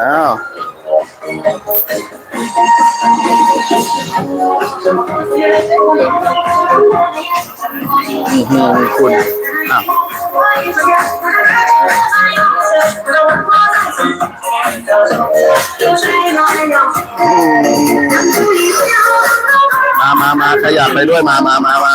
อ้าวอือหือคุณอ้าวมามามาขยับไปด้วยมามามามา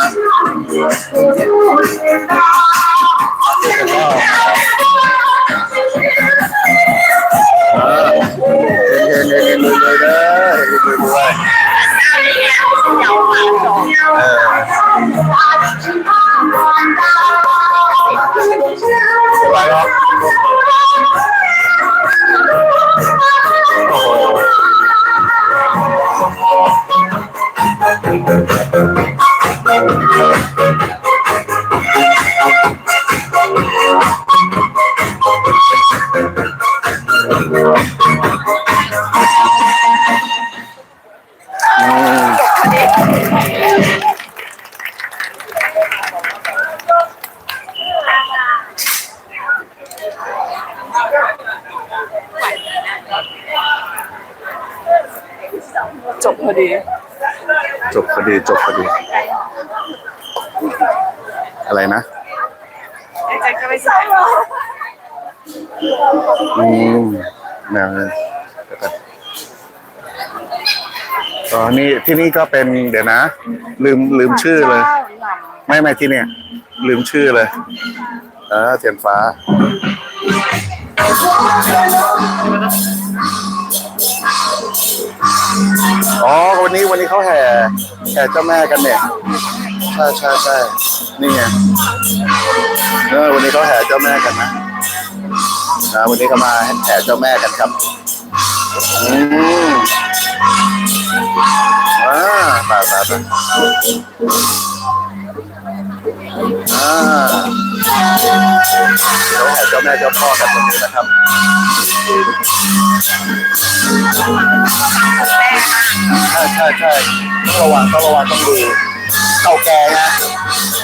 ดี จบพอดีจบพอดี อะไรนะไอ้แจ็คก็ไม่ใช่อืมแนวนี้เดี๋ยวก่อนตอนนี้ที่นี่ก็เป็นเดี๋ยวนะ ลืมลืมชื่อเลย ไม่ไม่ที่เนี่ย ลืมชื่อเลยเออเทียนฟ้า อ๋อวันนี้วันนี้เขาแห่แห่เจ้าแม่กันเนี่ยใช่ใช่ใช่นี่ไงเออวันนี้เขาแห่เจ้าแม่กันนะนะวันนี้เขามาแห่เจ้าแม่กันครับอืมอ่าไปไปไปอ่า เจ้าแม่เจ้าพ่อกันตรงนี้นะครับใช่ใช่ใช่ต้องระวังต้องระวังต้องดูเก่าแก่นะ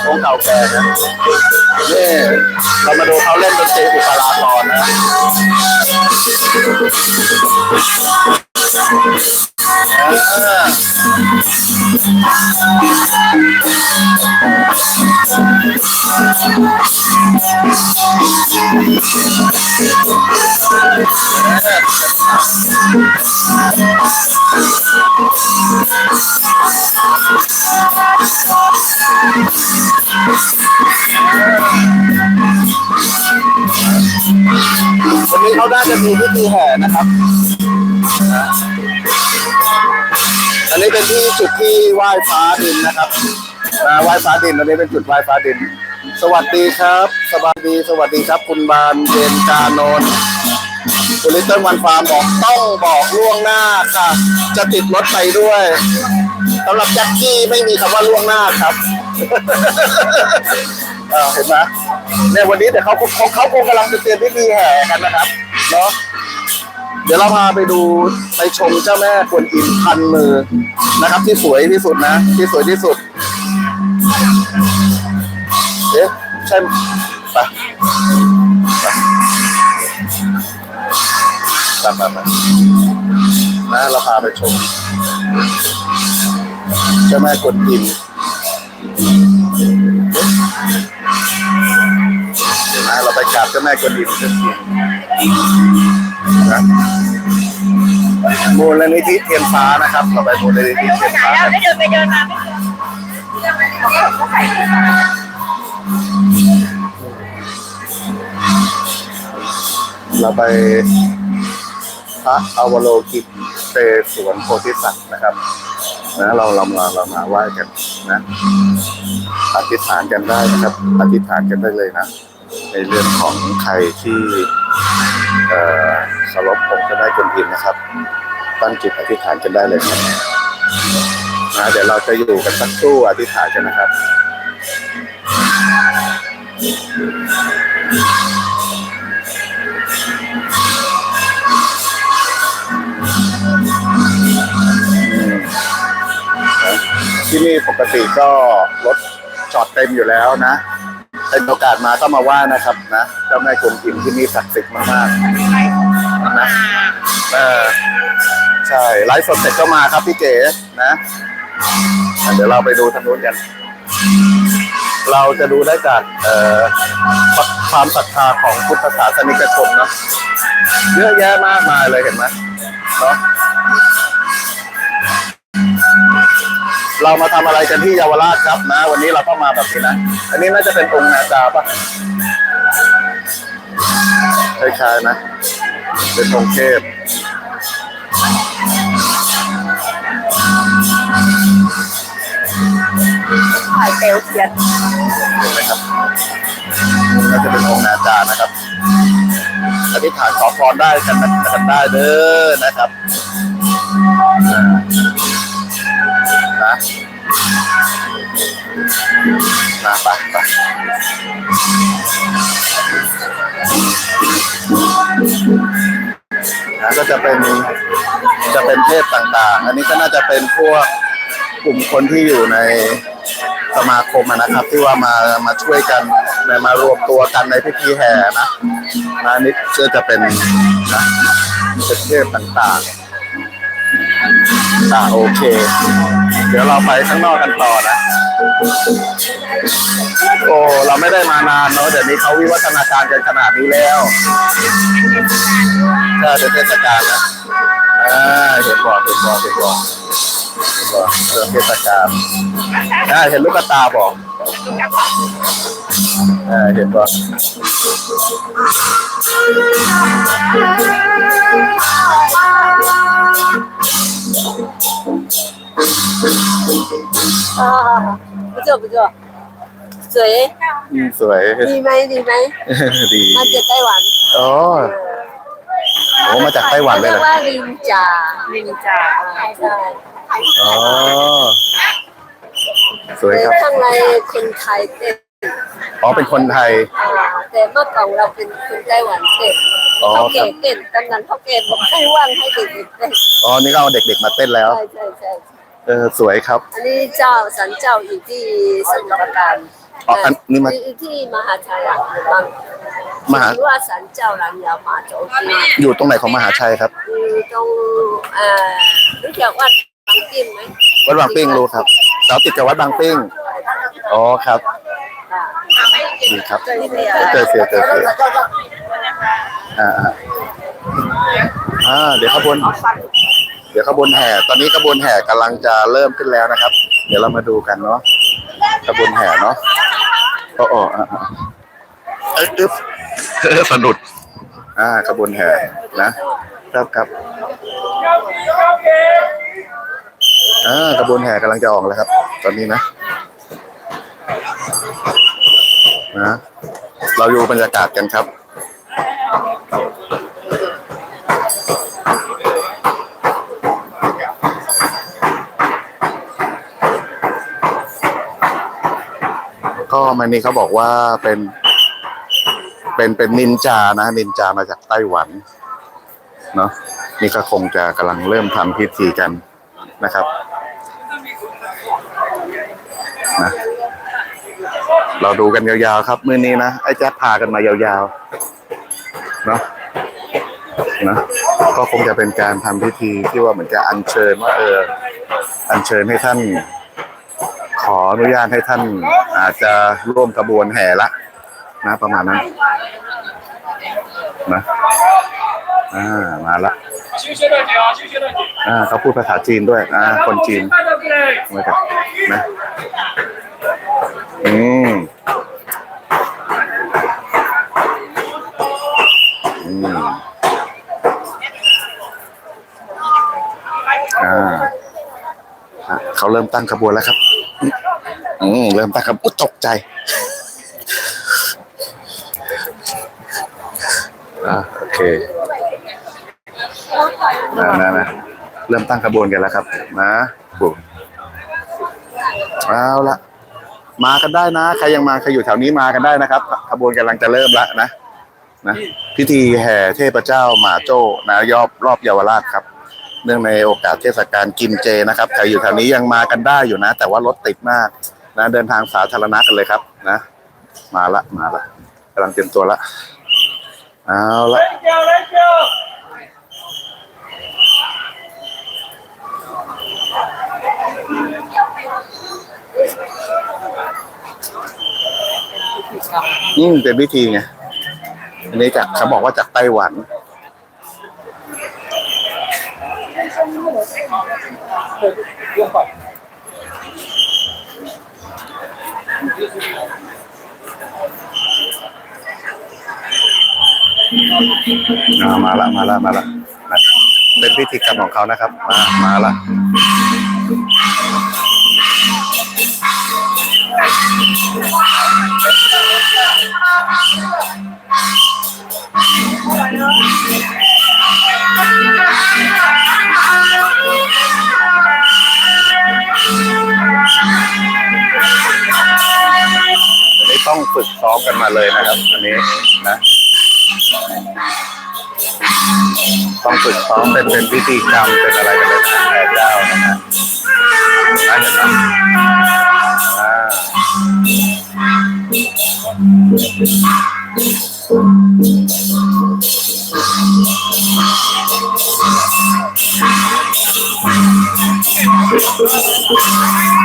องเก่าแก่นะนี่เรามาดูเขาเล่นดนตรีอุปราตอนนะ วันนี้เขาได้จะมีพิธีแห่นะครับ นี้เป็นที่จุดที่ไหว้ฟ้าดินนะครับนะไหว้ฟ้าดินอันนี้เป็นจุดไหว้ฟ้าดิน สวัสดีครับ สวัสดี สวัสดีครับ คุณบานเจนจานนท์คุณลิตเติ้ลวันฟาร์มบอกต้องบอกล่วงหน้าค่ะ จะติดรถไปด้วยสำหรับแจ็คกี้ไม่มีคำว่าล่วงหน้าครับเออเห็นไหมเนี่ยวันนี้เดี๋ยวเขาเขาเขาคงกำลังจะเตรียมพิธีแห่กันนะครับเนาะ เดี๋ยวเราพาไปดูไปชมเจ้าแม่กวนอิมพันมือนะครับ ที่สวยที่สุดนะ ที่สวยที่สุดเอ๊ะใช่ไปไปไปไปไปนะเราพาไปชมเจ้าแม่กวนอิมเดี๋ยวนะเราไปกราบเจ้าแม่กวนอิมสักทีนะ มูลนิธิเทียนฟ้านะครับเราไปมูลนิธิเทียนฟ้าไม่เดินไปเดินมาเราไปพระอวโลกิเตสวนโพธิสัตว์นะครับนะเราเรามาเรามาไหว้กันนะอธิษฐานกันได้นะครับอธิษฐานกันได้เลยนะในเรื่องของใครที่เออเคารพองค์เจ้าแม่กวนอิมนะครับ ตั้งจิตอธิษฐานกันได้เลยครับนะเดี๋ยวเราจะอยู่กันสักครู่อธิษฐานกันนะครับที่นี่ปกติก็รถจอดเต็มอยู่แล้วนะ เป็นโอกาสมาก็มาไหว้นะครับนะเจ้าแม่กวนอิมที่นี่ศักดิ์สิทธิ์มากๆนะเออ ช่ไลฟ์สดเสร็จก็มาครับพี่เก๋นะเดี๋ยวเราไปดูทางนู้นกัน เราจะดูได้จากเอความศรัทธาของพุทธศาสนิกชนเนาะเยอะแยะมากมายเลยเห็นไหมเนาะเรามาทำอะไรกันที่เยาวราชครับนะ วันนี้เราต้องมาแบบนี้นะอันนี้น่าจะเป็นองค์นาจาปะคล้ายๆนะ เป็นองค์เทพ ถ่ายเปลวเทียนเห็นไหมครับก็จะเป็นองค์นาจานะครับอธิษฐานขอพรได้กันกันได้เด้อนะครับนะมาไปไปนะก็จะเป็น เป็นเทพต่างๆ อันนี้ก็น่าจะเป็นพวกกลุ่มคนที่อยู่ในสมาคมนะครับ ที่ว่ามามาช่วยกันนะมารวมตัวกันในพิธีแห่นะนะนี่ก็จะเป็นนะเป็นเทพต่างๆอ่าโอเค เดี๋ยวเราไปข้างนอกกันต่อนะ โอ้เราไม่ได้มานานเนาะเดี๋ยวนี้เขาวิวัฒนาการกันขนาดนี้แล้วก็เป็นเทศกาลนะ อ่าเห็นบอกเห็นบอกเห็นบอกเห็นบอกเรื่องเทศกาล อ่าเห็นลูกกระตาบอกอ่าเห็นบอก 啊，不错不错，水 อืมสวย ดีไหมดีไหม ดี มาจากไต้หวัน อ๋อ โอ้มาจากไต้หวันเลยเรีเหรอยกว่าลินจ่าลิงจ่าใช่อ๋อ สวยแต่ครับ ข้างในคนไทยเต้นอ๋อ เป็นคนไทย อ่าแต่เมื่อก่อนเราเป็นคนไต้หวันเต้นอ๋อเขาครัเก่บเต้นตอนนั้นเขาเก่บอกให้ว่างให้เด็กๆเต้นอ๋อ นี่ก็เอาเด็กๆมาเต้นแล้ว ใช่ใช่ใช่เออ สวยครับ อันนี้เจ้าสันเจ้าอยู่ที่สมุทรปราการ อ๋ออันนี้มาอยู่ที่มหาชัยอะบางมหาหรือว่าสันเจ้าหลังยาวมาโจกีอยู่ตรงไหนของมหาชัยครับอยู่ตรงเอ่อรู้จักวัดบางจิ้มไหมวัดบางปิ้งรู้ครับเราติดกับวัดบางปิ้งอ๋อครับดีครับเจอเสียเจอเสียเจอเสียอ่าอ่าอ่าเดี๋ยวขบวนเดี๋ยวขบวนแห่ ตอนนี้ขบวนแห่กำลังจะเริ่มขึ้นแล้วนะครับ เดี๋ยวเรามาดูกันเนาะขบวนแห่เนาะ โอ้โอ้อ่าอ่าเอ้ยอึ๊บเออสะดุดอ่าขบวนแห่นะครับครับอ่าขบวนแห่กำลังจะออกแล้วครับ ตอนนี้นะนะเราอยู่บรรยากาศกันครับ ก็มันนี่เขาบอกว่าเป็นเป็นเป็นนินจานะ นินจามาจากไต้หวันเนาะนี่ก็คงจะกำลังเริ่มทำพิธีกันนะครับนะเราดูกันยาวๆครับมื้อนี้นะไอ้แจ๊คพากันมายาวๆเนาะนะก็คงจะเป็นการทำพิธีที่ว่าเหมือนจะอัญเชิญว่าเอออัญเชิญให้ท่าน ขออนุญาตให้ท่านอาจจะร่วมกระบวนแห่ละนะประมาณนั้นนะอ่ามาละอ่าเขาพูดภาษาจีนด้วยอ่าคนจีนมาจากนะอืมอืมอ่าเขาเริ่มตั้งขบวนแล้วครับ อืมเริ่มตั้งขบวนอุ๊ยตกใจอ่าโอเคนะนะนะเริ่มตั้งขบวนกันแล้วครับ นะบุเอาละมากันได้นะ ใครยังมาใครอยู่แถวนี้มากันได้นะครับ ขบวนกำลังจะเริ่มแล้วนะนะพิธีแห่เทพเจ้าหมาโจ้นะยอบรอบเยาวราชครับ เนื่องในโอกาสเทศกาลกินเจนะครับ ใครอยู่แถวนี้ยังมากันได้อยู่นะ แต่ว่ารถติดมาก นะเดินทางสาธารณะกันเลยครับ นะ มาละมาละกำลังเตรียมตัวละเอาละนี่เป็นพิธีไงอันนี้จากเขาบอกว่าจากไต้หวันเนามาละมาละมาละนะเป็นพิธีกรรมของเขานะครับ มามาละ ฝึกซ้อมกันมาเลยนะครับอันนี้นะต้องฝึกซ้อมเป็นเป็นพิธีกรรมเป็นอะไรกันเลยนะแผ่เจ้านะฮะได้เห็นไหมอ่าอ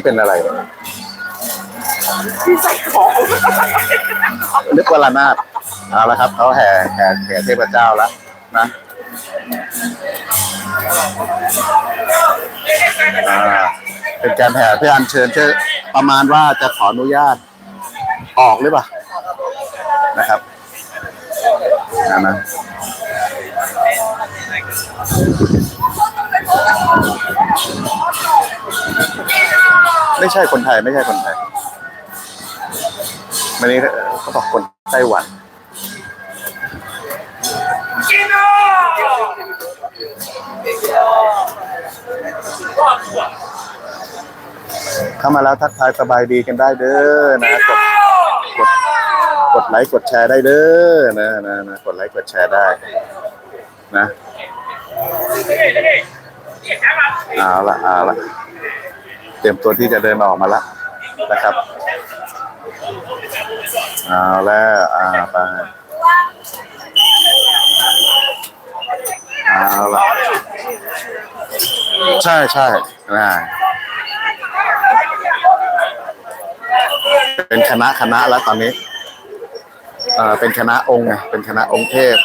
นนี้เป็นอะไรที่ใส่ของนึกว่าระนาดเอาละครับเขาแห่แห่แห่เทพเจ้าแล้วนะอ่าเป็นการแห่เพื่ออัญเชิญเพื่อประมาณว่าจะขออนุญาตออกหรือเปล่านะครับนะนะ ไม่ใช่คนไทย ไม่ใช่คนไทยวันนี้เขาบอกคนไต้หวันเข้ามาแล้วทักทายสบายดีกันได้เด้อนะกดกดกดไลค์กดแชร์ได้เด้อนะนะนะกดไลค์กดแชร์ได้นะเอาละเอาละ เตรียมตัวที่จะเดินออกมาละนะครับเอาแล้วอ่าไปเอาละใช่ใช่นะเป็นคณะคณะแล้วตอนนี้ เอ่อเป็นคณะองค์ไงเป็นคณะองค์เทพ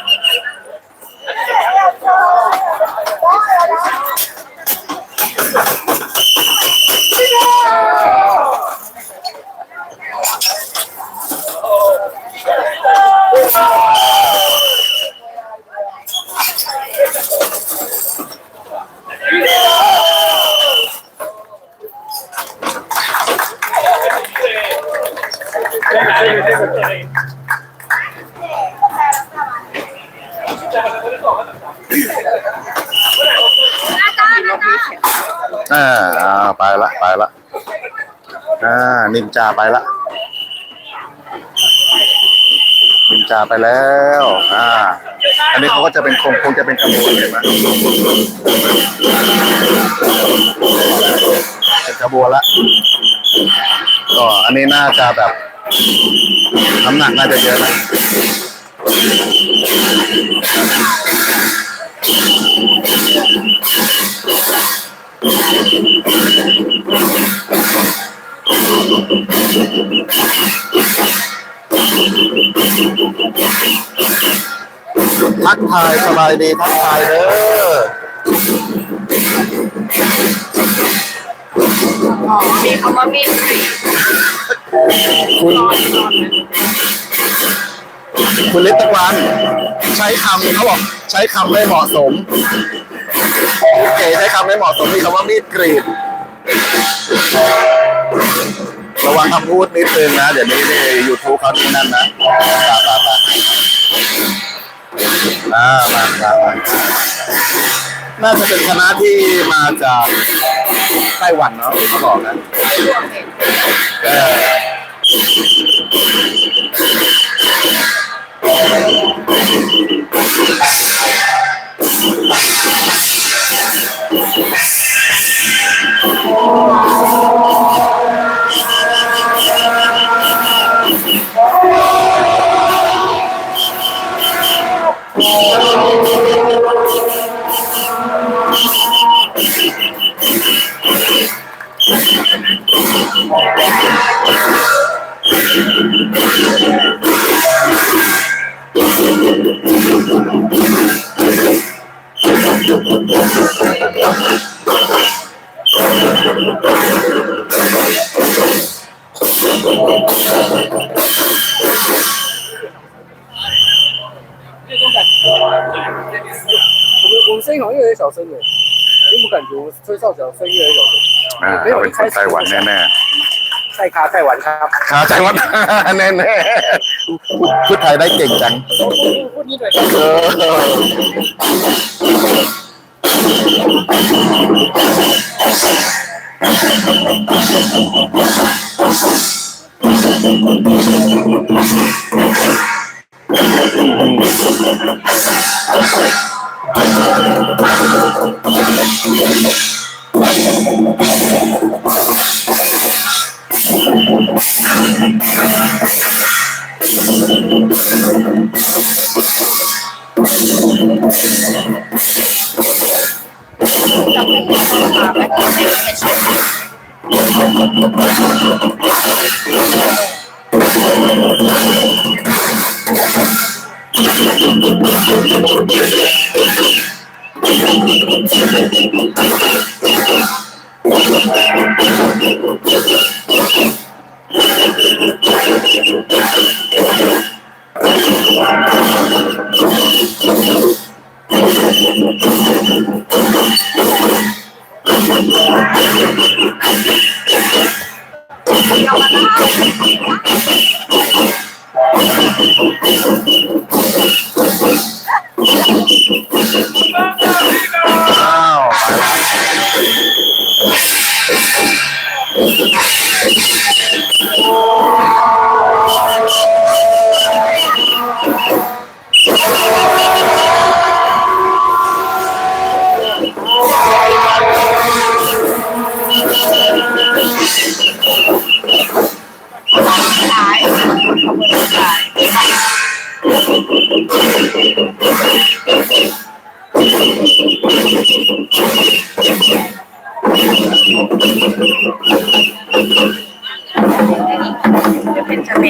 อ่าไปละไปละอ่านินจาไปละนินจาไปแล้ว อ่า อันนี้เขาก็จะเป็นคงคงจะเป็นขบวนเห็นไหมเป็นขบวนละก็อันนี้น่าจะแบบ น้ำหนักน่าจะเยอะนะทักทายสบายดีทักทายเด้อ คุณลิตตะวัน ใช้คำเขาบอกใช้คำไม่เหมาะสมเก๋ใช้คำไม่เหมาะสมมีคำว่ามีดกรีดระวังคำพูดนิดนึงนะ เดี๋ยวนี้ในยูทูบเขาที่นั่นนะตาตาตาอ่ามามามาน่าจะเป็นคณะที่มาจากไต้หวันเนาะเขาบอกนะเออ Oh. 我们我们声音好像越来越小声了，你有没有感觉我们吹哨脚声音越来越小声？ อ่าเขาเป็นคนไต้หวันแน่ ใช่ครับไต้หวันครับ ๆชาวไต้หวัน แน่ๆพูดไทยได้เก่งจัง พูดนิดหน่อยครับ เออ อ้า วไปละ